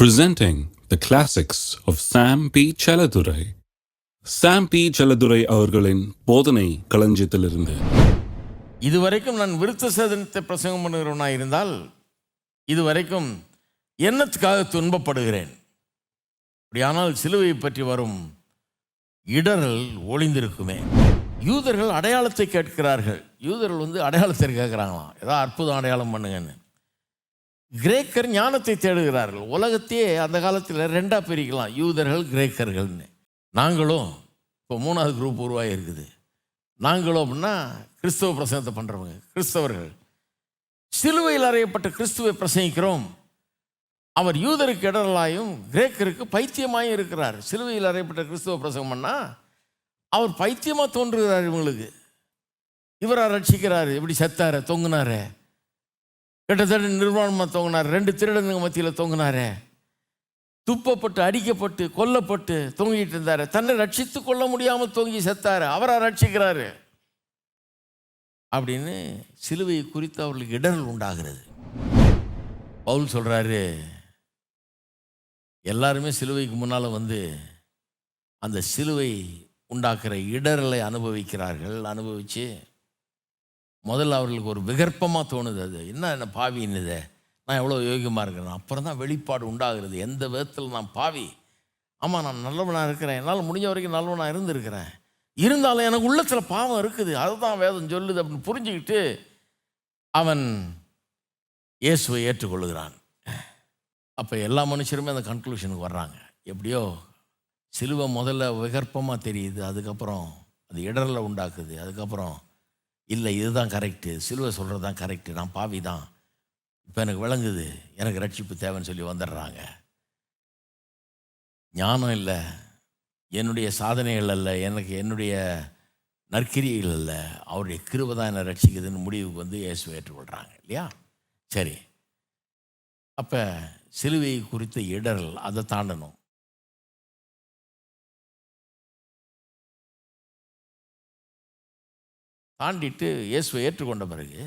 presenting the classics of Sam P. Chaladurai. Sam P. Chaladurai அவர்களின் போதனை களஞ்சியத்திலிருந்து இதுவரைக்கும் நான் விருத்த சேதனத்தை பிரசங்கம் பண்ணுகிறவனாக இருந்தால் இதுவரைக்கும் என்னத்துக்காக துன்பப்படுகிறேன் அப்படியானால் சிலுவை பற்றி வரும் இடரல் ஒளிந்திருக்குமே யூதர்கள் அடையாளத்தை கேட்கிறார்கள் யூதர்கள் வந்து அடையாளத்தை கேட்குறாங்களாம் ஏதோ அற்புதம் அடையாளம் பண்ணுங்கன்னு கிரேக்கர் ஞானத்தை தேடுகிறார்கள். உலகத்தையே அந்த காலத்தில் ரெண்டாக பிரிக்கலாம். யூதர்கள் கிரேக்கர்கள்னு. நாங்களும் இப்போ மூணாவது குரூப் உருவாகி இருக்குது. நாங்களும் அப்படின்னா கிறிஸ்தவ பிரசங்கத்தை பண்ணுறவங்க கிறிஸ்தவர்கள். சிலுவையில் அறையப்பட்ட கிறிஸ்துவை பிரசங்கிக்கிறோம். அவர் யூதருக்கு இடரலாயும் கிரேக்கருக்கு பைத்தியமாயும் இருக்கிறார். சிலுவையில் அறையப்பட்ட கிறிஸ்துவ பிரசங்கம் பண்ணால் அவர் பைத்தியமாக தோன்றுகிறார் இவங்களுக்கு. இவரை ரட்சிக்கிறாரு. இப்படி செத்தார தொங்குனாரு. கிட்டத்தட்ட நிர்வாணமாக தொங்கினார். ரெண்டு திருடனுங்க மத்தியில் தொங்கினாரே. துப்பப்பட்டு அடிக்கப்பட்டு கொல்லப்பட்டு தொங்கிட்டு இருந்தார். தன்னை ரட்சித்து கொள்ள முடியாமல் தொங்கி செத்தார். அவராக ரட்சிக்கிறாரு. அப்படின்னு சிலுவையை குறித்து அவர்களுக்கு இடரல் உண்டாகிறது. பவுல் சொல்கிறாரு எல்லாருமே சிலுவைக்கு முன்னால் வந்து அந்த சிலுவை உண்டாக்குற இடரலை அனுபவிக்கிறார்கள். அனுபவித்து முதல்ல அவர்களுக்கு ஒரு விகற்பமாக தோணுது அது. என்ன என்ன பாவின்னுதே நான் எவ்வளோ யோகியமாக இருக்கிறேன். அப்புறம் தான் வெளிப்பாடு உண்டாகிறது. எந்த விதத்தில் நான் பாவி? ஆமாம் நான் நல்லவனாக இருக்கிறேன். என்னால் முடிஞ்ச வரைக்கும் நல்லவனாக இருந்திருக்கிறேன். இருந்தாலும் எனக்கு உள்ளத்தில் பாவம் இருக்குது. அதுதான் வேதம் சொல்லுது. அப்படின்னு புரிஞ்சுக்கிட்டு அவன் இயேசுவை ஏற்றுக்கொள்ளுகிறான் அப்போ எல்லா மனுஷருமே அந்த கன்க்ளூஷனுக்கு வர்றாங்க. எப்படியோ சிலுவை முதல்ல விகற்பமாக தெரியுது. அதுக்கப்புறம் அது இடரில் உண்டாக்குது. அதுக்கப்புறம் இல்லை இதுதான் கரெக்டு சிலுவை சொல்கிறது தான் கரெக்டு நான் பாவி தான் இப்போ எனக்கு விளங்குது. எனக்கு ரட்சிப்பு தேவைன்னு சொல்லி வந்துடுறாங்க. ஞானம் இல்லை. என்னுடைய சாதனைகள் அல்ல. எனக்கு என்னுடைய நற்கிரியைகள் அல்ல. அவருடைய கிருபை தான் என்னை ரட்சிக்குதுன்னு முடிவுக்கு வந்து இயேசுவை ஏற்றுக்கொள்கிறாங்க இல்லையா? சரி. அப்போ சிலுவை குறித்த இடரல் அதை தாண்டணும். தாண்டிட்டு இயேசுவை ஏற்றுக்கொண்ட பிறகு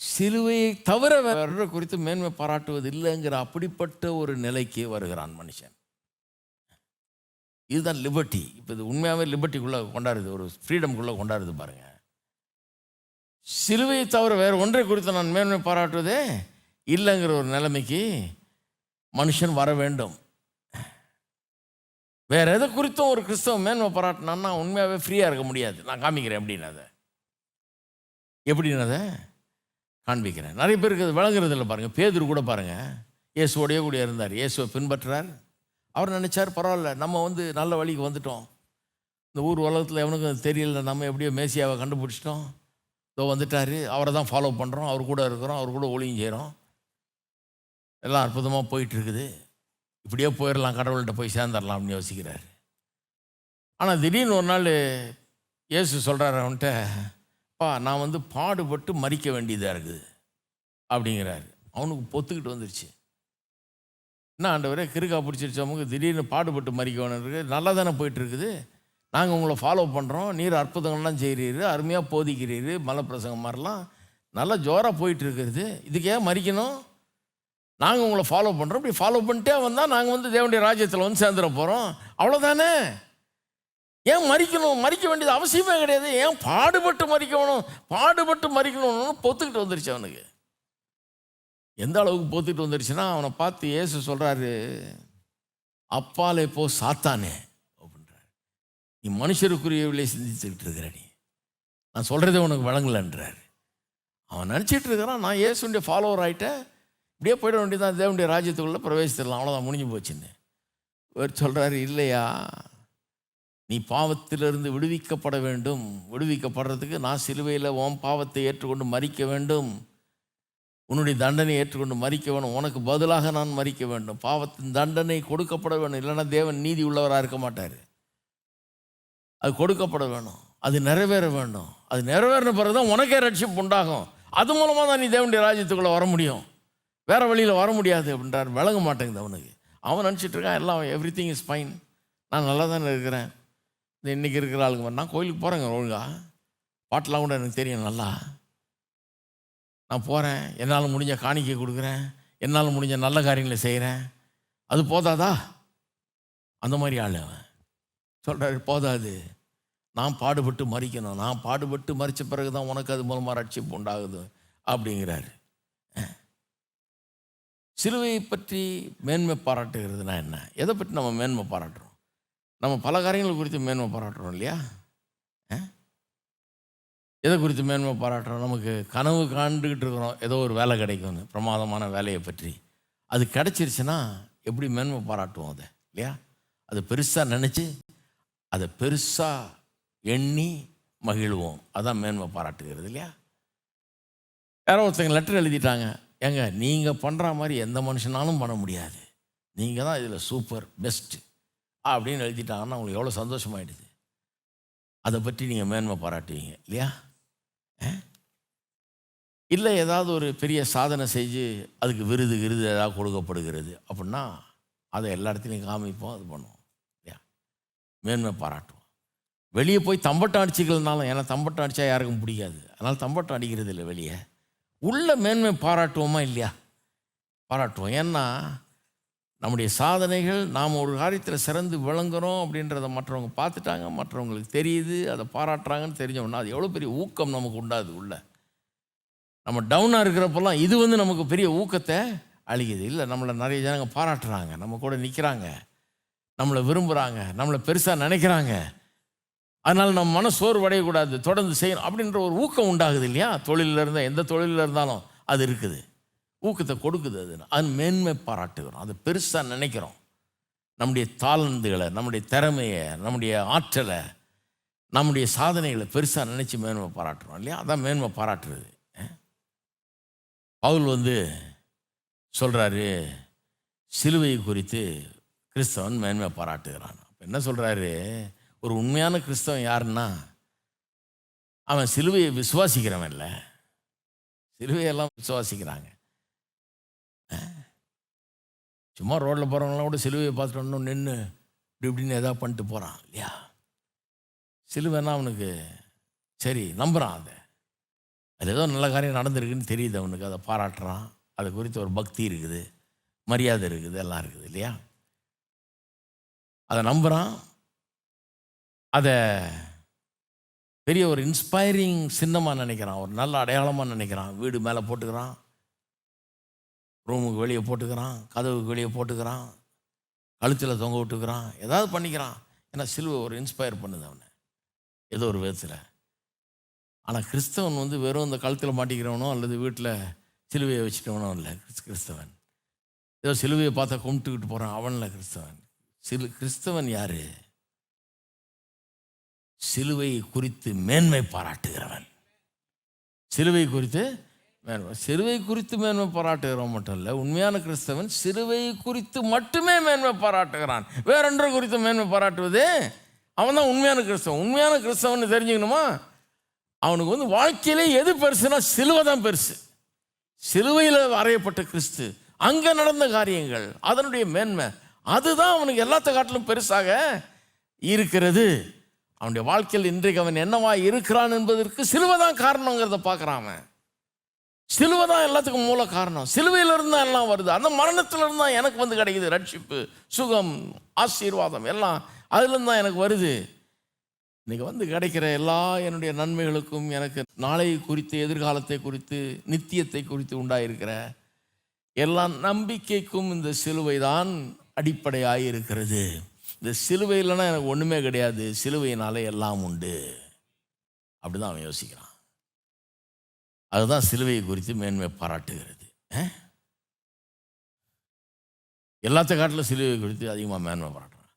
சிலுவையை தவிர வேற குறித்து மேன்மை பாராட்டுவது இல்லைங்கிற அப்படிப்பட்ட ஒரு நிலைக்கு வருகிறான் மனுஷன். இதுதான் லிபர்ட்டி. இப்போ இது உண்மையாகவே லிபர்ட்டிக்குள்ளே கொண்டாடுது ஒரு ஃப்ரீடம்குள்ளே கொண்டாடுது பாருங்கள் சிலுவையை தவிர வேறு ஒன்றை குறித்து நான் மேன்மை பாராட்டுவதே இல்லைங்கிற ஒரு நிலைமைக்கு மனுஷன் வர வேண்டும். வேறு எதை குறித்தும் ஒரு கிறிஸ்தவ மேன்மை பாராட்டினான்னா உண்மையாகவே ஃப்ரீயாக இருக்க முடியாது. நான் காமிக்கிறேன் எப்படின்னு அதை. எப்படின்னு அதை? காண்பிக்கிறேன். நிறைய பேருக்கு அது விளங்குறது இல்லை பாருங்கள் பேதர் கூட பாருங்கள் இயேசுவோடையே கூட இருந்தார். இயேசுவை பின்பற்றுறார் அவர் நினச்சார் பரவாயில்ல நம்ம வந்து நல்ல வழிக்கு வந்துட்டோம். இந்த ஊர் உலகத்தில் எவனுக்கும் தெரியல. நம்ம எப்படியோ மேசியாவை கண்டுபிடிச்சிட்டோம். இதோ வந்துட்டார். அவரை தான் ஃபாலோ பண்ணுறோம் அவர் கூட இருக்கிறோம். அவர் கூட ஒளியும் செய்கிறோம் எல்லாம் அற்புதமாக போயிட்டுருக்குது இப்படியே போயிடலாம் கடவுள்கிட்ட போய் சேர்ந்துடலாம் அப்படின்னு யோசிக்கிறார். ஆனால் திடீர்னு ஒரு நாள் இயேசு சொல்கிறார் அவன்கிட்ட பா நான் வந்து பாடுபட்டு மறிக்க வேண்டியதாக இருக்குது அப்படிங்கிறாரு. அவனுக்கு பொத்துக்கிட்டு வந்துருச்சு. என்ன ஆண்டவரே கிருக்கா பிடிச்சிருச்சவங்க திடீர்னு பாடுபட்டு மறிக்க வேணுன்றது இருக்குது நல்லா தானே போயிட்டுருக்குது. நாங்கள் உங்களை ஃபாலோ பண்ணுறோம் நீர் அற்புதங்கள்லாம் செய்கிறீரு அருமையாக போதிக்கிறீரு மலைப்பிரசங்கம் மாதிரிலாம் நல்லா ஜோராக போயிட்டு இருக்கிறது இதுக்கு ஏன் மறிக்கணும் நாங்கள் உங்களை ஃபாலோ பண்ணுறோம் இப்படி ஃபாலோ பண்ணிட்டே வந்தால் நாங்கள் வந்து தேவனுடைய ராஜ்யத்தில் வந்து சேர்ந்துட போகிறோம் அவ்வளோதானே ஏன் மறிக்கணும்? மறிக்க வேண்டியது அவசியமே கிடையாது. ஏன் பாடுபட்டு மறிக்கணும்? பாடுபட்டு மறிக்கணும்னு பொத்துக்கிட்டு வந்துருச்சு அவனுக்கு. எந்த அளவுக்கு பொத்துக்கிட்டு வந்துருச்சுன்னா அவனை பார்த்து ஏசு சொல்கிறாரு அப்பாலே போ சாத்தானே அப்படின்றார். நீ மனுஷருக்குரியவிலே சிந்திச்சுக்கிட்டு இருக்கிற நீ. நான் சொல்கிறதே உனக்கு வழங்கலன்றார். அவன் நினச்சிட்டு இருக்கிறான் நான் ஏசுடைய ஃபாலோவர் ஆகிட்டேன் இப்படியே போயிட வேண்டியதான் தேவனுடைய ராஜ்யத்துக்குள்ளே பிரவேசித்திடலாம். அவ்வளோதான் முடிஞ்சு போச்சுன்னு. இவர் சொல்கிறாரு இல்லையா நீ பாவத்திலிருந்து விடுவிக்கப்பட வேண்டும். விடுவிக்கப்படுறதுக்கு நான் சிலுவையில் உன் பாவத்தை ஏற்றுக்கொண்டு மறிக்க வேண்டும். உன்னுடைய தண்டனை ஏற்றுக்கொண்டு மறிக்க வேணும் உனக்கு பதிலாக நான் மறிக்க வேண்டும். பாவத்தின் தண்டனை கொடுக்கப்பட வேணும் இல்லைன்னா தேவன் நீதி உள்ளவராக இருக்க மாட்டார். அது கொடுக்கப்பட வேணும். அது நிறைவேற வேண்டும் அது நிறைவேறின பிறகு தான் உனக்கே ரட்சிப்பு உண்டாகும். அது மூலமாக தான் நீ தேவனுடைய ராஜ்யத்துக்குள்ளே வர முடியும். வேறு வழியில் வர முடியாது அப்படின்றார். விளங்க மாட்டேங்குது அவனுக்கு. அவன் நினச்சிட்டு இருக்கான் எல்லாம் எவ்ரி திங் இஸ் ஃபைன் நான் நல்லா தானே இருக்கிறேன். இந்த இன்றைக்கி இருக்கிற ஆளுங்க நான் கோயிலுக்கு போகிறேங்க ஒழுங்கா. பாட்டெலாம் கூட எனக்கு தெரியும் நல்லா. நான் போகிறேன் என்னால் முடிஞ்ச காணிக்கை கொடுக்குறேன் என்னால் முடிஞ்ச நல்ல காரியங்களை செய்கிறேன் அது போதாதா? அந்த மாதிரி ஆள் அவன். சொல்கிறாரு போதாது. நான் பாடுபட்டு மறிக்கணும். நான் பாடுபட்டு மறித்த பிறகு தான் உனக்கு அது மூலமாக ரட்சிப்பு உண்டாகுது அப்படிங்கிறாரு. சிலுவையை பற்றி மேன்மை பாராட்டுகிறதுனா என்ன? எதை பற்றி நம்ம மேன்மை பாராட்டுறோம்? நம்ம பல காரியங்கள் குறித்து மேன்மை பாராட்டுறோம் இல்லையா? எதை குறித்து மேன்மை பாராட்டுறோம்? நமக்கு கனவு காண்டுக்கிட்டு இருக்கிறோம். ஏதோ ஒரு வேலை கிடைக்கும்னு பிரமாதமான வேலையை பற்றி. அது கிடச்சிருச்சுன்னா எப்படி மேன்மை பாராட்டுவோம் அதை? இல்லையா? அது பெருசாக நினச்சி அதை பெருசாக எண்ணி மகிழ்வோம். அதான் மேன்மை பாராட்டுகிறது இல்லையா? யாரோ ஒருத்தங்க லெட்டர் எழுதிட்டாங்க. ஏங்க நீங்கள் பண்ணுற மாதிரி எந்த மனுஷனாலும் பண்ண முடியாது. நீங்கள் தான் இதில் சூப்பர் பெஸ்ட்டு அப்படின்னு எழுதிட்டாங்கன்னா உங்களுக்கு எவ்வளோ சந்தோஷமாயிடுது. அதை பற்றி நீங்கள் மேன்மை பாராட்டுவீங்க இல்லையா? இல்லை ஏதாவது ஒரு பெரிய சாதனை செஞ்சு அதுக்கு விருது விருது ஏதாவது கொடுக்கப்படுகிறது அப்படின்னா அதை எல்லா இடத்துலையும் காமிப்போம் அது பண்ணுவோம் இல்லையா? மேன்மை பாராட்டுவோம். வெளியே போய் தம்பட்டம் அடிச்சுக்கலனாலும் ஏன்னா தம்பட்டம் அடித்தா யாருக்கும் பிடிக்காது. அதனால் தம்பட்டம் அடிக்கிறது இல்லை வெளியே. உள்ள மேன்மை பாராட்டுவோமா இல்லையா? பாராட்டுவோம். ஏன்னா நம்முடைய சாதனைகள் நாம் ஒரு காரியத்தில் சிறந்து விளங்குறோம் அப்படின்றத மற்றவங்க பார்த்துட்டாங்க மற்றவங்களுக்கு தெரியுது அதை பாராட்டுறாங்கன்னு தெரிஞ்சோம்னா அது எவ்வளோ பெரிய ஊக்கம் நமக்கு உண்டாது உள்ள. நம்ம டவுனாக இருக்கிறப்பெல்லாம் இது வந்து நமக்கு பெரிய ஊக்கத்தை அழிக்குது இல்லை நம்மளை நிறைய ஜனங்க பாராட்டுறாங்க நம்ம கூட நிற்கிறாங்க நம்மளை விரும்புகிறாங்க நம்மளை பெருசாக நினைக்கிறாங்க. அதனால் நம்ம மன சோர்வடையக்கூடாது தொடர்ந்து செய்யணும் அப்படின்ற ஒரு ஊக்கம் உண்டாகுது இல்லையா? தொழிலில் இருந்தால் எந்த தொழிலில் இருந்தாலும் அது இருக்குது. ஊக்கத்தை கொடுக்குது அது. அது மேன்மை பாராட்டுகிறோம். அது பெருசாக நினைக்கிறோம். நம்முடைய தாளந்துகளை நம்முடைய திறமையை நம்முடைய ஆற்றலை நம்முடைய சாதனைகளை பெருசாக நினச்சி மேன்மை பாராட்டுறோம் இல்லையா? அதான் மேன்மை பாராட்டுறது. பவுல் வந்து சொல்கிறாரு சிலுவை குறித்து கிறிஸ்தவன் மேன்மை பாராட்டுகிறான். அப்போ என்ன சொல்கிறாரு ஒரு உண்மையான கிறிஸ்தவன் யாருன்னா அவன் சிலுவையை விசுவாசிக்கிறவன் இல்லை. சிலுவையெல்லாம் விசுவாசிக்கிறாங்க. சும்மா ரோட்டில் போகிறவங்களாம் கூட சிலுவையை பார்த்துட்டு நின்று இப்படி இப்படின்னு எதாவது பண்ணிட்டு போகிறான் இல்லையா? சிலுவைன்னா அவனுக்கு சரி நம்புகிறான் அதை. அது ஏதோ நல்ல காரியம் நடந்திருக்குன்னு தெரியுது அவனுக்கு. அதை பாராட்டுறான். அது குறித்து ஒரு பக்தி இருக்குது. மரியாதை இருக்குது. எல்லாம் இருக்குது இல்லையா? அதை நம்புகிறான் அதை பெரிய ஒரு இன்ஸ்பைரிங் சின்னமாக நினைக்கிறான். ஒரு நல்ல அடையாளமாக நினைக்கிறான். வீடு மேலே போட்டுக்கிறான். ரூமுக்கு வெளியே போட்டுக்கிறான். கதவுக்கு வெளியே போட்டுக்கிறான். கழுத்தில் தொங்க விட்டுக்கிறான். ஏதாவது பண்ணிக்கிறான். ஏன்னா சிலுவை ஒரு இன்ஸ்பயர் பண்ணுது அவனை. ஏதோ ஒரு விதத்தில். ஆனால் கிறிஸ்தவன் வந்து வெறும் இந்த கழுத்தில் மாட்டிக்கிறவனோ அல்லது வீட்டில் சிலுவையை வச்சுட்டவனோ இல்லை கிறிஸ்தவன். ஏதோ சிலுவையை பார்த்தா கும்பிட்டுக்கிட்டு போகிறான் அவனில் கிறிஸ்தவன். சிலு கிறிஸ்தவன் யார்? சிலுவை குறித்து மேன்மை பாராட்டுகிறவன். சிலுவை குறித்து மேன்மை சிலுவை குறித்து மேன்மை பாராட்டுகிறவன் மட்டும் இல்லை உண்மையான கிறிஸ்தவன் சிலுவை குறித்து மட்டுமே மேன்மை பாராட்டுகிறான். வேறொன்று குறித்து மேன்மை பாராட்டுவது? அவன் தான் உண்மையான கிறிஸ்தவன். உண்மையான கிறிஸ்தவன் தெரிஞ்சுக்கணுமா? அவனுக்கு வந்து வாழ்க்கையிலே எது பெருசுனா சிலுவை தான் பெருசு. சிலுவையில் வரையப்பட்ட கிறிஸ்து அங்கே நடந்த காரியங்கள் அதனுடைய மேன்மை அதுதான் அவனுக்கு எல்லாத்த காட்டிலும் பெருசாக இருக்கிறது. அவனுடைய வாழ்க்கையில் இன்றைக்கு அவன் என்னவா இருக்கிறான் என்பதற்கு சிலுவை தான் காரணங்கிறத பார்க்குறான் அவன். சிலுவை தான் எல்லாத்துக்கும் மூல காரணம். சிலுவையிலிருந்து தான் எல்லாம் வருது. அந்த மரணத்திலிருந்து தான் எனக்கு வந்து கிடைக்குது. ரட்சிப்பு சுகம் ஆசீர்வாதம் எல்லாம் அதுலேருந்து தான் எனக்கு வருது. இன்றைக்கி வந்து கிடைக்கிற எல்லா என்னுடைய நன்மைகளுக்கும் எனக்கு நாளை குறித்து எதிர்காலத்தை குறித்து நித்தியத்தை குறித்து உண்டாயிருக்கிற எல்லா நம்பிக்கைக்கும் இந்த சிலுவை தான் அடிப்படையாக இருக்கிறது இந்த சிலுவை இல்லைன்னா எனக்கு ஒன்றுமே கிடையாது. சிலுவையினாலே எல்லாம் உண்டு. அப்படிதான் அவன் யோசிக்கிறான். அதுதான் சிலுவையை குறித்து மேன்மை பாராட்டுகிறது. எல்லாத்த காட்டிலும் சிலுவை குறித்து அதிகமாக மேன்மை பாராட்டுறான்.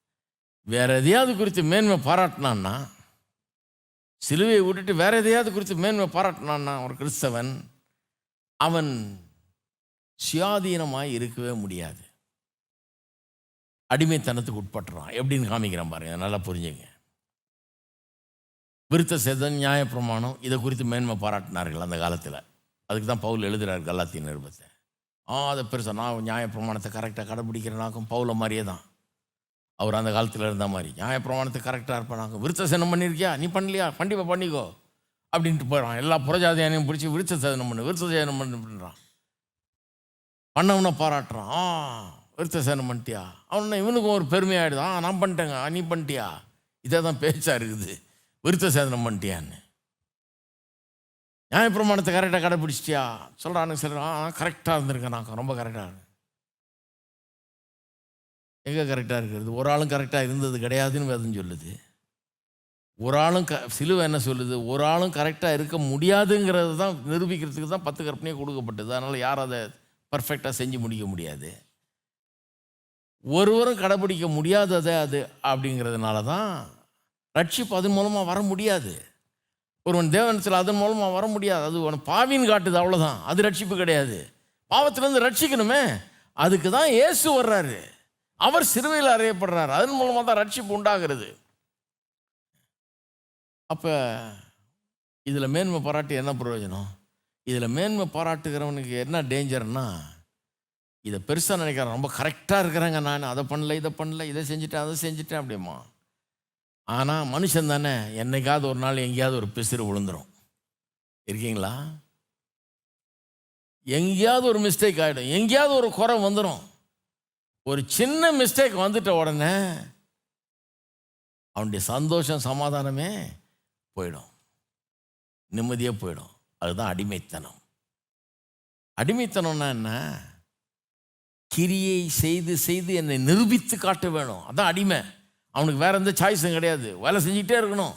வேறு எதையாவது குறித்து மேன்மை பாராட்டினான்னா சிலுவையை விட்டுட்டு வேறு எதையாவது குறித்து மேன்மை பாராட்டினான்னா ஒரு கிறிஸ்தவன் அவன் சுயாதீனமாக இருக்கவே முடியாது. அடிமைத்தனத்துக்கு உட்பட்டுறான். எப்படின்னு காமிக்கிறான் பாருங்க நல்லா புரிஞ்சுங்க. விருத்த சேத நியாயப்பிரமாணம் இதை குறித்து மேன்மை பாராட்டினார்கள் அந்த காலத்தில். அதுக்கு தான் பவுல் எழுதுகிறார் கல்லாத்தி நிருபத்தை. ஆ அதை பெருசாக நான் நியாயப்பிரமாணத்தை கரெக்டாக கடைப்பிடிக்கிறனாக்கும் பவுல மாதிரியே தான். அவர் அந்த காலத்தில் இருந்த மாதிரி நியாயப்பிரமாணத்தை கரெக்டாக இருப்பானாக்கும் விருத்த சேதனம் பண்ணியிருக்கியா நீ பண்ணலையா? கண்டிப்பாக பண்ணிக்கோ. அப்படின்ட்டு போயிடறான். எல்லா புறஜாதியானையும் பிடிச்சி விருத்த சேதனம் பண்ணு விருத்த சேதனம் பண்ணு பண்ணுறான் பண்ணவனை பாராட்டுறான். ஆ. விருத்தசேனம் பண்ணிட்டியா? அவனு இவனுக்கும் ஒரு பெருமையாயிடுது நான் பண்ணிட்டேங்க. நீ பண்ணிட்டியா? இதே தான் பேச்சாக இருக்குது. விருத்த சேதனம் பண்ணிட்டியான்னு. நியாயப்பிரமாணத்தை கரெக்டாக கடைப்பிடிச்சிட்டியா? சொல்கிறானு சொல்கிறான் ஆ கரெக்டாக இருந்திருக்கேன் நான். ரொம்ப கரெக்டாக இருக்கேன் எங்கே கரெக்டாக இருக்கிறது? ஒரு ஆளும் கரெக்டாக இருந்தது கிடையாதுன்னு வேதம் சொல்லுது. ஒரு ஆளும் க சிலுவை என்ன சொல்லுது? ஒரு ஆளும் கரெக்டாக இருக்க முடியாதுங்கிறது தான் நிரூபிக்கிறதுக்கு தான் பத்து கற்பனையே கொடுக்கப்பட்டது. அதனால் யாரும் அதை பர்ஃபெக்டாக செஞ்சு முடிக்க முடியாது. ஒருவரும் கடைப்பிடிக்க முடியாததை அது அப்படிங்கிறதுனால தான் ரட்சிப்பு அதன் மூலமாக வர முடியாது. ஒருவன் தேவனத்தில் அதன் மூலமாக வர முடியாது. அது உன் பாவின்னு காட்டுது அவ்வளோதான் அது ரட்சிப்பு கிடையாது. பாவத்திலேருந்து ரட்சிக்கணுமே. அதுக்கு தான் இயேசு வர்றாரு. அவர் சிறுவையில் அறியப்படுறார். அதன் மூலமாக தான் ரட்சிப்பு உண்டாகிறது. அப்போ இதில் மேன்மை பாராட்டி என்ன பிரயோஜனம்? இதில் மேன்மை பாராட்டுகிறவனுக்கு என்ன டேஞ்சர்னா இதை பெருசாக நினைக்கிறேன் ரொம்ப கரெக்டாக இருக்கிறேங்க நான். அதை பண்ணல இதை பண்ணல இதை செஞ்சுட்டேன் அதை செஞ்சுட்டேன் அப்படிமா. ஆனால் மனுஷன் தானே என்னைக்காவது ஒரு நாள் எங்கேயாவது ஒரு பிசிறு விழுந்துடும் இருக்கீங்களா? எங்கேயாவது ஒரு மிஸ்டேக் ஆகிடும் எங்கேயாவது ஒரு குறை வந்துடும் ஒரு சின்ன மிஸ்டேக் வந்துட்ட உடனே அவனுடைய சந்தோஷம் சமாதானமே போயிடும். நிம்மதியாக போயிடும். அதுதான் அடிமைத்தனம். அடிமைத்தனம்னா என்ன? கிரியை செய்து செய்து என்னை நிரூபித்து காட்ட வேணும். அதான் அடிமை. அவனுக்கு வேற எந்த சாய்ஸும் கிடையாது. வேலை செஞ்சுக்கிட்டே இருக்கணும்.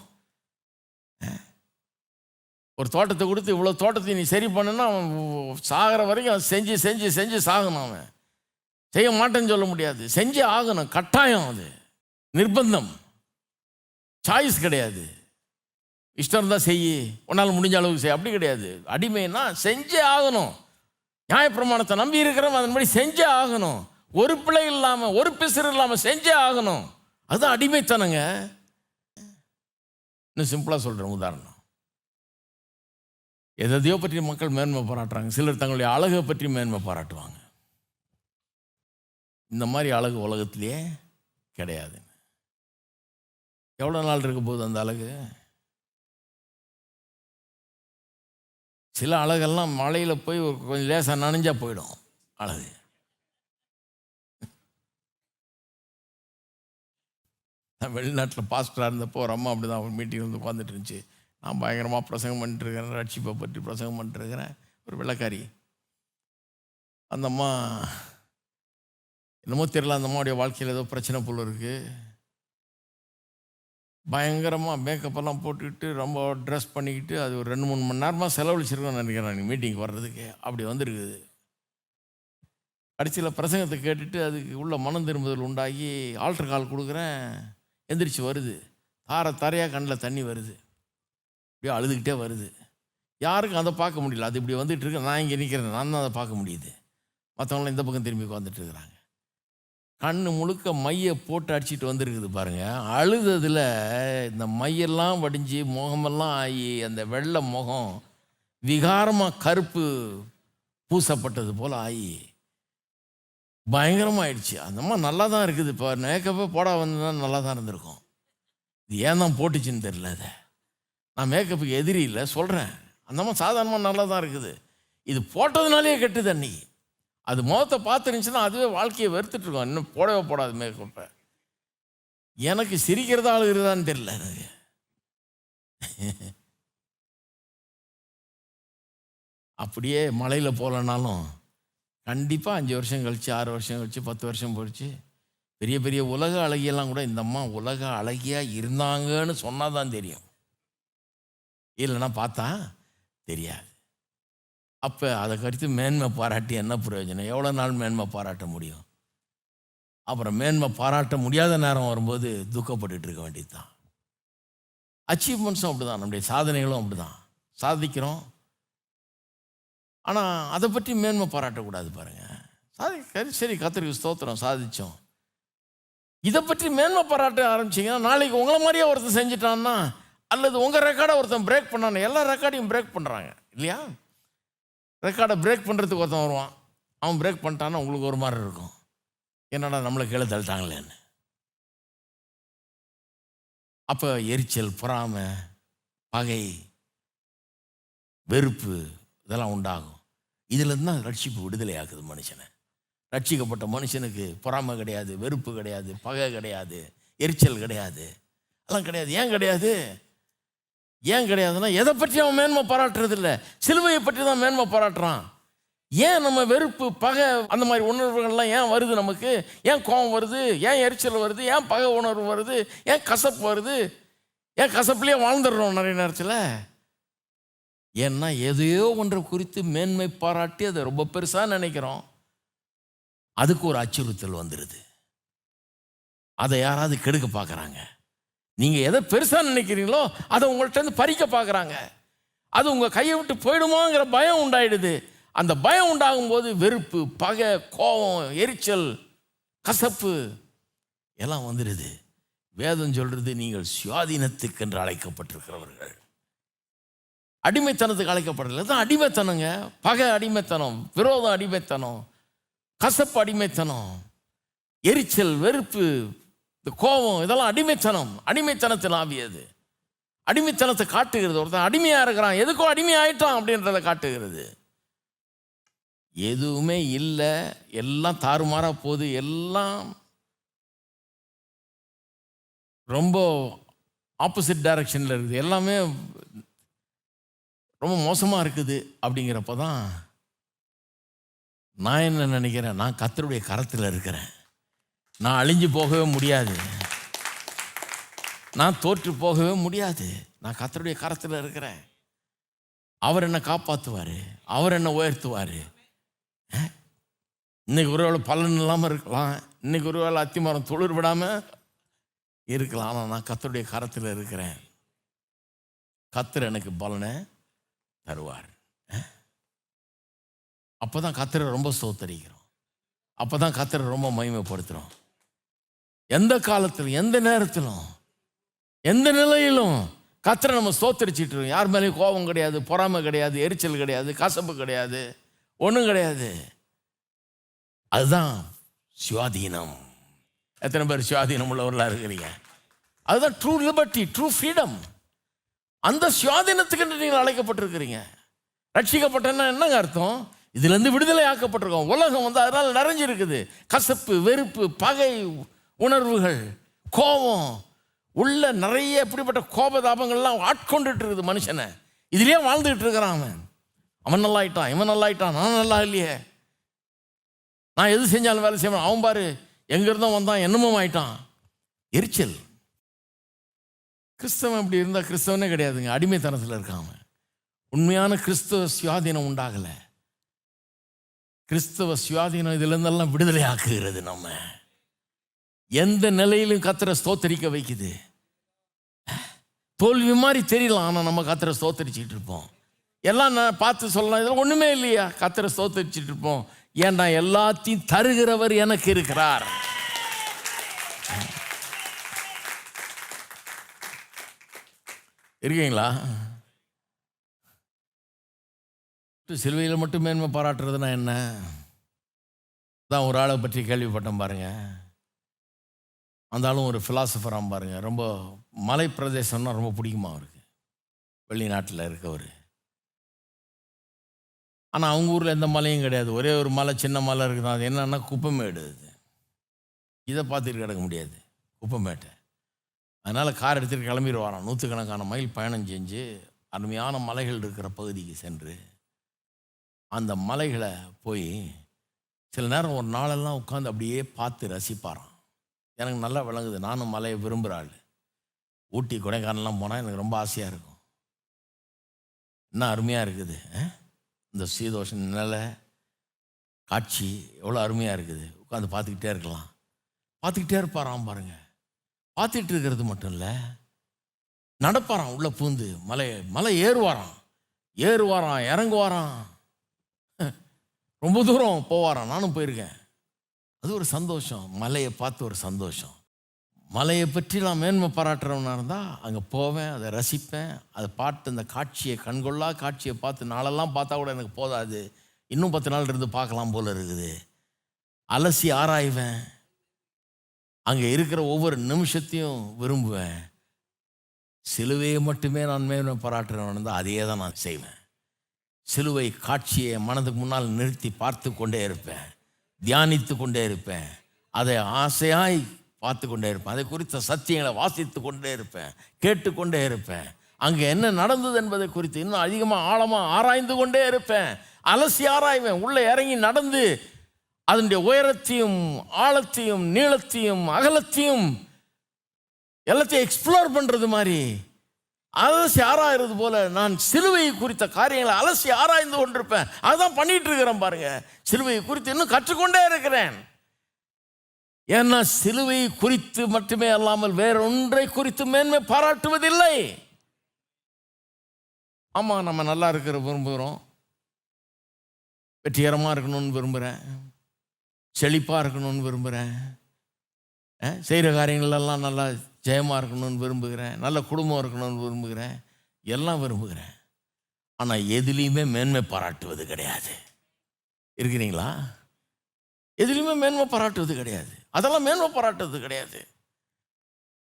ஒரு தோட்டத்தை கொடுத்து இவ்வளோ தோட்டத்தை நீ சரி பண்ணுன்னா அவன் சாகிற வரைக்கும் அவன் செஞ்சு செஞ்சு செஞ்சு சாகணும் அவன். செய்ய மாட்டேன்னு சொல்ல முடியாது. செஞ்சு ஆகணும். கட்டாயம் அது. நிர்பந்தம். சாய்ஸ் கிடையாது. இஷ்டம் இருந்தால் செய். உன்னால் முடிஞ்ச அளவுக்கு செய். அப்படி கிடையாது. அடிமைன்னா செஞ்சே ஆகணும். நியாயப்பிரமாணத்தை நம்பி இருக்கிறவன் அதன்படி செஞ்சே ஆகணும். ஒரு பிள்ளை இல்லாமல் ஒரு பிசுறு இல்லாமல் செஞ்சே ஆகணும். அதுதான் அடிமைத்தனங்க. இன்னும் சிம்பிளாக சொல்கிறேன் உதாரணம். எதையோ பற்றி மக்கள் மேன்மை பாராட்டுறாங்க. சிலர் தங்களுடைய அழகை பற்றி மேன்மை பாராட்டுவாங்க. இந்த மாதிரி அழகு உலகத்திலேயே கிடையாதுன்னு எவ்வளோ நாள் இருக்க போகுது அந்த அழகு? சில அழகெல்லாம் மழையில் போய் ஒரு கொஞ்சம் லேசாக நனைஞ்சா போயிடும் அழகு. நான் வெளிநாட்டில் பாஸ்டராக இருந்தப்போ ஒரு அம்மா அப்படி தான் ஒரு மீட்டிங் வந்து உட்காந்துட்டு இருந்துச்சு. நான் பயங்கரமாக பிரசங்கம் பண்ணிட்டுருக்கிறேன் ரட்சிப்பை பற்றி பிரசங்கம் பண்ணிட்டுருக்கிறேன் ஒரு வெள்ளக்காரி. அந்த அம்மா என்னமோ தெரியல அந்த அம்மாவுடைய வாழ்க்கையில் ஏதோ பிரச்சனை போல் இருக்குது பயங்கரமாக மேக்கப்பெல்லாம் போட்டுக்கிட்டு ரொம்ப ட்ரெஸ் பண்ணிக்கிட்டு அது ஒரு ரெண்டு மூணு மணி நேரமாக செலவழிச்சிருக்கோன்னு நினைக்கிறேன் மீட்டிங் வர்றதுக்கு. அப்படி வந்திருக்குது. கடைசியில் பிரசங்கத்தை கேட்டுட்டு அதுக்கு உள்ள மனம் திரும்புதல் உண்டாகி ஆல்ட்ரு கால் கொடுக்குறேன். எந்திரிச்சு வருது. தார தரையாக கண்ணில் தண்ணி வருது. அப்படியே அழுதுகிட்டே வருது. யாருக்கும் அதை பார்க்க முடியல. அது இப்படி வந்துட்டு இருக்கு. நான் இங்கே நிற்கிறேன் நான் தான் அதை பார்க்க முடியுது. மற்றவங்களாம் இந்த பக்கம் திரும்பி உட்காந்துட்டு இருக்கிறாங்க. கண்ணு முழுக்க மையை போட்டு அடிச்சிட்டு வந்திருக்குது பாருங்க. அழுததில் இந்த மையெல்லாம் வடிஞ்சு முகமெல்லாம் ஆகி அந்த வெள்ளை முகம் விகாரமாக கருப்பு பூசப்பட்டது போல் ஆகி பயங்கரமாயிடுச்சு. அந்த அம்மா நல்லா தான் இருக்குது. இப்போ மேக்கப்பே போடா வந்ததுனா நல்லா தான் இருந்திருக்கும். இது ஏன் தான் போட்டுச்சுன்னு தெரியல அதை நான் மேக்கப்புக்கு எதிரி இல்லை சொல்கிறேன் அந்த சாதாரணமாக நல்லா தான் இருக்குது. இது போட்டதுனாலே கெட்டுது அன்னைக்கு. அது முகத்தை பார்த்துருந்துச்சுன்னா அதுவே வாழ்க்கையை வெறுத்துட்டு இருக்கோம். இன்னும் போடவே போடாது மேக்கப்பை எனக்கு சிரிக்கிறதா அழுகிறதான்னு தெரியல எனக்கு அப்படியே மலையில் போகலனாலும் கண்டிப்பாக அஞ்சு வருஷம் கழிச்சு ஆறு வருஷம் கழிச்சு பத்து வருஷம் போயிடுச்சு. பெரிய பெரிய உலக அழகியெல்லாம் கூட இந்த அம்மா உலக அழகியாக இருந்தாங்கன்னு சொன்னால் தான் தெரியும். இல்லைன்னா பார்த்தா தெரியாது. அப்போ அதை கருத்து மேன்மை பாராட்டி என்ன பிரயோஜனம்? எவ்வளோ நாள் மேன்மை பாராட்ட முடியும்? அப்புறம் மேன்மை பாராட்ட முடியாத நேரம் வரும்போது துக்கப்பட்டுட்டு இருக்க வேண்டியது தான் அச்சீவ்மெண்ட்ஸும் அப்படி தான் நம்முடைய சாதனைகளும் அப்படி தான் சாதிக்கிறோம். ஆனால் அதை பற்றி மேன்மை பாராட்டக்கூடாது பாருங்கள் சாதி சரி சரி கத்திரிக்கு ஸ்தோத்திரம். சாதித்தோம் இதை பற்றி மேன்மை பாராட்ட ஆரம்பிச்சிங்கன்னா நாளைக்கு உங்களை மாதிரியே ஒருத்தன் செஞ்சிட்டான்னா அல்லது உங்கள் ரெக்கார்டை ஒருத்தன் பிரேக் பண்ணான்னு எல்லா ரெக்கார்டையும் பிரேக் பண்ணுறாங்க இல்லையா? ரெக்கார்டை பிரேக் பண்ணுறதுக்கு ஒருத்தன் வருவான். அவன் பிரேக் பண்ணிட்டான்னா உங்களுக்கு ஒரு மாதிரி இருக்கும். என்னடா நம்மளை கீழே தள்ளிட்டாங்களேன்னு அப்போ எரிச்சல் பொறாமை பகை வெறுப்பு இதெல்லாம் உண்டாகும். இதுலேருந்து தான் ரட்சிப்பு விடுதலை ஆக்குது மனுஷனை. ரட்சிக்கப்பட்ட மனுஷனுக்கு பொறாமை கிடையாது வெறுப்பு கிடையாது பகை கிடையாது எரிச்சல் கிடையாது. அதெல்லாம் கிடையாது. ஏன் கிடையாது? ஏன் கிடையாதுன்னா எதை பற்றி அவன் மேன்மை பாராட்டுறது இல்லை சிலுவையை பற்றி தான் மேன்மை பாராட்டுறான். ஏன் நம்ம வெறுப்பு பகை அந்த மாதிரி உணர்வுகள்லாம் ஏன் வருது நமக்கு? ஏன் கோபம் வருது? ஏன் எரிச்சல் வருது? ஏன் பகை உணர்வு வருது? ஏன் கசப்பு வருது? ஏன் கசப்புலேயே வாழ்ந்துடுறோம் நிறைய நேரத்தில்? ஏன்னா எதையோ ஒன்றை குறித்து மேன்மை பாராட்டி அதை ரொம்ப பெருசாக நினைக்கிறோம். அதுக்கு ஒரு அச்சுறுத்தல் வந்துடுது அதை யாராவது கெடுக்க பார்க்குறாங்க நீங்கள் எதை பெருசாக நினைக்கிறீங்களோ அதை உங்கள்கிட்ட இருந்து பறிக்க பார்க்குறாங்க. அது உங்கள் கையை விட்டு போயிடுமோங்கிற பயம் உண்டாயிடுது. அந்த பயம் உண்டாகும் போது வெறுப்பு பகை கோபம் எரிச்சல் கசப்பு எல்லாம் வந்துடுது. வேதம் சொல்கிறது நீங்கள் சுவாதீனத்துக்கு என்று அழைக்கப்பட்டிருக்கிறவர்கள். அடிமைத்தனத்துக்கு அழைக்கப்படல. தான் அடிமைத்தனங்க. பகை அடிமைத்தனம் விரோதம் அடிமைத்தனம் கசப்பு அடிமைத்தனம் எரிச்சல் வெறுப்பு இந்த கோபம் இதெல்லாம் அடிமைத்தனம். அடிமைத்தனத்தில் ஆவியது அடிமைத்தனத்தை காட்டுகிறது. ஒருத்தன் அடிமையாக இருக்கிறான். எதுக்கோ அடிமையாயிட்டான் அப்படின்றத காட்டுகிறது. எதுவுமே இல்லை. எல்லாம் தாறுமாறாக போகுது. எல்லாம் ரொம்ப ஆப்போசிட் டைரக்ஷனில் இருக்குது. எல்லாமே ரொம்ப மோசமாக இருக்குது அப்படிங்கிறப்ப தான் நான் என்ன நினைக்கிறேன்? நான் கத்தருடைய கரத்தில் இருக்கிறேன். நான் அழிஞ்சு போகவே முடியாது. நான் தோற்று போகவே முடியாது. நான் கத்தருடைய கரத்தில் இருக்கிறேன். அவர் என்னை காப்பாற்றுவார் அவர் என்னை உயர்த்துவார். இன்னைக்கு ஒருவேளை பலன் இல்லாமல் இருக்கலாம். இன்னைக்கு ஒருவேளை அத்திமரம் துளிர் விடாமல் இருக்கலாம். ஆனால் நான் கத்தருடைய கரத்தில் இருக்கிறேன். கத்தர் எனக்கு பலனை தருவார். அப்போ தான் கத்தரை ரொம்ப சோத்தரிக்கிறோம் அப்போ தான் கத்தரை ரொம்ப மகிமைப்படுத்துகிறோம் எந்த காலத்திலும் எந்த நேரத்திலும் எந்த நிலையிலும் கத்தரை நம்ம ஸ்தோத்தரிச்சிட்டு இருக்கோம். யார் மேலேயும் கோபம் கிடையாது பொறாமை கிடையாது எரிச்சல் கிடையாது கசப்பு கிடையாது ஒன்றும் கிடையாது. அதுதான் சுவாதீனம் எத்தனை பேர் சுவாதீனம் உள்ளவர்களாக இருக்கிறீங்க? அதுதான் ட்ரூ லிபர்ட்டி ட்ரூ ஃப்ரீடம் அந்த சுவாதீனத்துக்கு நீங்கள் அழைக்கப்பட்டிருக்கிறீங்க. ரட்சிக்கப்பட்டன்னா என்னங்க அர்த்தம்? இதுலேருந்து விடுதலை ஆக்கப்பட்டிருக்கோம். உலகம் வந்து அதனால் நிறைஞ்சிருக்குது. கசப்பு வெறுப்பு பகை உணர்வுகள் கோபம் உள்ள நிறைய இப்படிப்பட்ட கோபதாபங்கள்லாம் ஆட்கொண்டுட்டு இருக்குது மனுஷனை. இதுலேயே வாழ்ந்துகிட்டு இருக்கிறான் அவன். அவன் நல்லா ஆயிட்டான் இவன் நல்லா ஆயிட்டான் நான் நல்லா இல்லையே. நான் எது செஞ்சாலும் வேலை செய்வேன் அவன் பாரு எங்க வந்தான் என்னமும் ஆயிட்டான். எரிச்சல். கிறிஸ்தவன் இப்படி இருந்தால் கிறிஸ்தவனே கிடையாதுங்க. அடிமைத்தனத்தில் இருக்கான் அவன். உண்மையான கிறிஸ்தவ சுயாதீனம் உண்டாகலை. கிறிஸ்தவ சுயாதீனம் இதுலேருந்தெல்லாம் விடுதலை ஆக்குகிறது நம்ம. எந்த நிலையிலும் கத்தரை ஸ்தோத்தரிக்க வைக்குது. தோல்வி மாதிரி தெரியலாம் ஆனால் நம்ம கத்தரை ஸ்தோத்தரிச்சிட்டு இருப்போம். எல்லாம் நான் பார்த்து சொல்லலாம் இதெல்லாம் ஒன்றுமே இல்லையா? கத்தரை ஸ்தோத்தரிச்சிட்டு இருப்போம். ஏன்டா எல்லாத்தையும் தருகிறவர் எனக்கு இருக்கிறார். இருக்கீங்களா? சிலுவையில் மட்டும் மேன்மை பாராட்டுறதுனா என்ன? தான் ஒரு ஆளை பற்றி கேள்விப்பட்டேன் பாருங்கள் அந்தாலும் ஒரு ஃபிலாசபராக பாருங்க. ரொம்ப மலை பிரதேசம்னா ரொம்ப பிடிக்குமா அவருக்கு? வெளிநாட்டில் இருக்கவர். ஆனால் அவங்க ஊரில் எந்த மலையும் கிடையாது. ஒரே ஒரு மலை சின்ன மலை இருக்குது அது என்னென்னா குப்பமேடு அது. இதை பார்த்துட்டு கிடக்க முடியாது. குப்பமேட்டை. அதனால் கார் எடுத்துகிட்டு கிளம்பிடுவாராம். நூற்றுக்கணக்கான மைல் பயணம் செஞ்சு அருமையான மலைகள் இருக்கிற பகுதிக்கு சென்று அந்த மலைகளை போய் சில நேரம் ஒரு நாளெல்லாம் உட்காந்து அப்படியே பார்த்து ரசிப்பாராம். எனக்கு நல்லா விளங்குது. நானும் மலையை விரும்புகிற ஆள். ஊட்டி கொடைக்கானல்லாம் போனால் எனக்கு ரொம்ப ஆசையாக இருக்கும். என்ன அருமையாக இருக்குது ஆ? இந்த சீதோஷ நிலை காட்சி எவ்வளோ அருமையாக இருக்குது. உட்காந்து பார்த்துக்கிட்டே இருக்கலாம். பார்த்துக்கிட்டே இருப்பாராம் பாருங்கள் பார்த்துட்டு இருக்கிறது மட்டும் இல்லை நடப்பாராம் உள்ளே பூந்து மலை மலை ஏறுவாராம். ஏறுவாராம் இறங்குவாராம். ரொம்ப தூரம் போவாராம். நானும் போயிருக்கேன். அது ஒரு சந்தோஷம். மலையை பார்த்து ஒரு சந்தோஷம். மலையை பற்றி நான் மேன்மை பாராட்டுறவனா இருந்தால் அங்கே போவேன் அதை ரசிப்பேன் அதை பார்த்து அந்த காட்சியை கண்கொள்ளா காட்சியை பார்த்து நாளெல்லாம் பார்த்தா கூட எனக்கு போதாது. இன்னும் பத்து நாள் இருந்து பார்க்கலாம் போல இருக்குது. அலசி ஆராய்வேன். அங்கே இருக்கிற ஒவ்வொரு நிமிஷத்தையும் விரும்புவேன். சிலுவையை மட்டுமே நான் மேன்மை பாராட்டுறவன் இருந்தால் அதையே தான் நான் செய்வேன். சிலுவை காட்சியை மனதுக்கு முன்னால் நிறுத்தி பார்த்து கொண்டே இருப்பேன். தியானித்து கொண்டே இருப்பேன். அதை ஆசையாய் பார்த்து கொண்டே இருப்பேன். அதை குறித்த சத்தியங்களை வாசித்து கொண்டே இருப்பேன். கேட்டுக்கொண்டே இருப்பேன். அங்கே என்ன நடந்தது என்பதை குறித்து இன்னும் அதிகமாக ஆழமாக ஆராய்ந்து கொண்டே இருப்பேன். அலசி ஆராய்வேன். உள்ளே இறங்கி நடந்து அதனுடைய உயரத்தையும் ஆழத்தையும் நீளத்தையும் அகலத்தையும் எல்லாத்தையும் எக்ஸ்ப்ளோர் பண்ணுறது மாதிரி அலசி ஆராயிறது போல நான் சிலுவையை குறித்த காரியங்களை அலசி ஆராய்ந்து கொண்டிருப்பேன். அதுதான் பண்ணிட்டு இருக்கிறேன் பாருங்க. சிலுவையை குறித்து இன்னும் கற்றுக்கொண்டே இருக்கிறேன். ஏன்னா சிலுவை குறித்து மட்டுமே அல்லாமல் வேற ஒன்றை குறித்து மேன்மை பாராட்டுவதில்லை. ஆமாம் நம்ம நல்லா இருக்கிற விரும்புகிறோம். வெற்றிகரமாக இருக்கணும்னு விரும்புகிறேன் செழிப்பாக இருக்கணும்னு விரும்புகிறேன் செய்கிற காரியங்களெல்லாம் நல்லா ஜெயமாக இருக்கணும்னு விரும்புகிறேன் நல்ல குடும்பம் இருக்கணும்னு விரும்புகிறேன் எல்லாம் விரும்புகிறேன். ஆனால் எதுலேயுமே மேன்மை பாராட்டுவது கிடையாது. இருக்கிறீங்களா? எதுலேயுமே மேன்மை பாராட்டுவது கிடையாது. அதெல்லாம் மேன்மை பாராட்டுவது கிடையாது.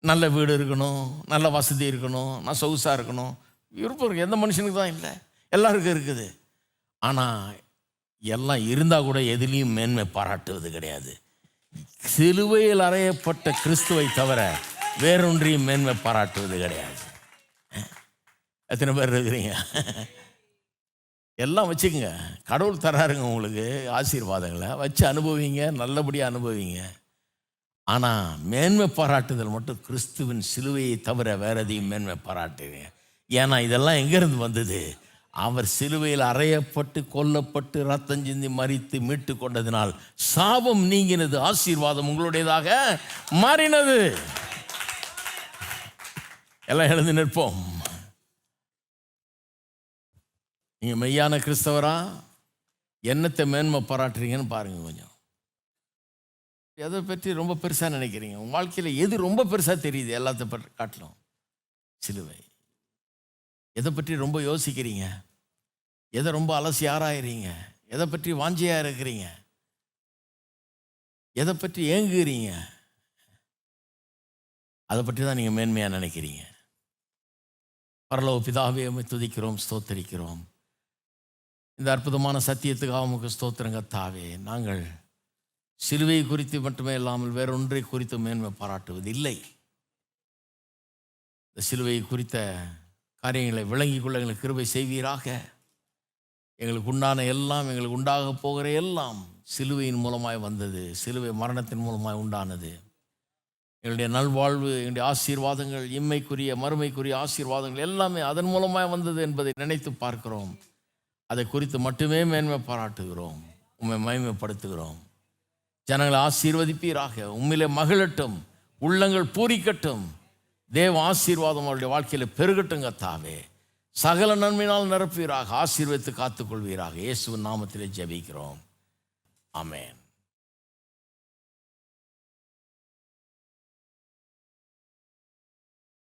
நல்ல வீடு இருக்கணும் நல்ல வசதி இருக்கணும் நான் சொகுசாக இருக்கணும். விருப்பம் இருக்குது எந்த மனுஷனுக்கு தான் இல்லை. எல்லாருக்கும் இருக்குது. ஆனால் எல்லாம் இருந்தால் கூட எதுலேயும் மேன்மை பாராட்டுவது கிடையாது. சிலுவையில் அறையப்பட்ட கிறிஸ்துவை தவிர வேறொன்றையும் மேன்மை பாராட்டுவது கிடையாது. எத்தனை பேர் இருக்கிறீங்க? எல்லாம் வச்சுக்கோங்க. கடவுள் தராருங்க உங்களுக்கு ஆசீர்வாதங்களை வச்சு அனுபவிங்க நல்லபடியாக அனுபவிங்க. ஆனால் மேன்மை பாராட்டுதல் மட்டும் கிறிஸ்துவின் சிலுவையை தவிர வேற எதையும் மேன்மை பாராட்டுவீங்க ஏன்னா இதெல்லாம் எங்கேருந்து வந்தது? அவர் சிலுவையில் அறையப்பட்டு கொல்லப்பட்டு ரத்தம் சிந்தி மறித்து மீட்டு கொண்டதினால் சாபம் நீங்கினது ஆசீர்வாதம் உங்களுடையதாக மாறினது. எல்லாம் எழுந்து நிற்போம். நீங்க மெய்யான கிறிஸ்தவரா? என்னத்தை மேன்மை பாராட்டுறீங்கன்னு பாருங்க கொஞ்சம். எதை பற்றி ரொம்ப பெருசாக நினைக்கிறீங்க? உங்கள் வாழ்க்கையில் எது ரொம்ப பெருசாக தெரியுது எல்லாத்த பற்றி காட்டிலும்? சிலுவை. எதை பற்றி ரொம்ப யோசிக்கிறீங்க? எதை ரொம்ப அலசி ஆராயிறீங்க? எதை பற்றி வாஞ்சியாக இருக்கிறீங்க? எதை பற்றி ஏங்குகிறீங்க அதை பற்றி தான் நீங்கள் மேன்மையாக நினைக்கிறீங்க. பரலோ பிதாவே உம்மை துதிக்கிறோம் ஸ்தோத்தரிக்கிறோம். இந்த அற்புதமான சத்தியத்துக்காக உமக்கு ஸ்தோத்திரங்க தாவே நாங்கள் சிலுவை குறித்து மட்டுமே இல்லாமல் வேறொன்றை குறித்து மேன்மை பாராட்டுவது இல்லை இந்த சிலுவை குறித்த காரியங்களை விளங்கிக் கொள்ள எங்களுக்கு கிருபை செய்வீராக. எங்களுக்கு உண்டான எல்லாம் எங்களுக்கு உண்டாக போகிற எல்லாம் சிலுவையின் மூலமாய் வந்தது. சிலுவை மரணத்தின் மூலமாய் உண்டானது. எங்களுடைய நல்வாழ்வு எங்களுடைய ஆசீர்வாதங்கள் இம்மைக்குரிய மறுமைக்குரிய ஆசீர்வாதங்கள் எல்லாமே அதன் மூலமாக வந்தது என்பதை நினைத்து பார்க்கிறோம். அதை குறித்து மட்டுமே மேன்மை பாராட்டுகிறோம். உண்மை மகிமைப்படுத்துகிறோம். ஜனங்களை ஆசீர்வதிப்பீராக. உண்மையிலே மகிழட்டும். உள்ளங்கள் பூரிக்கட்டும். தேவ ஆசீர்வாதம் அவருடைய வாழ்க்கையில் பெருகட்டுங்க தாவே சகல நன்மையினால் நிரப்பீராக ஆசீர்வதித்து காத்துக்கொள்வீராக. இயேசுவின் நாமத்திலே ஜெபிக்கிறோம். ஆமென்.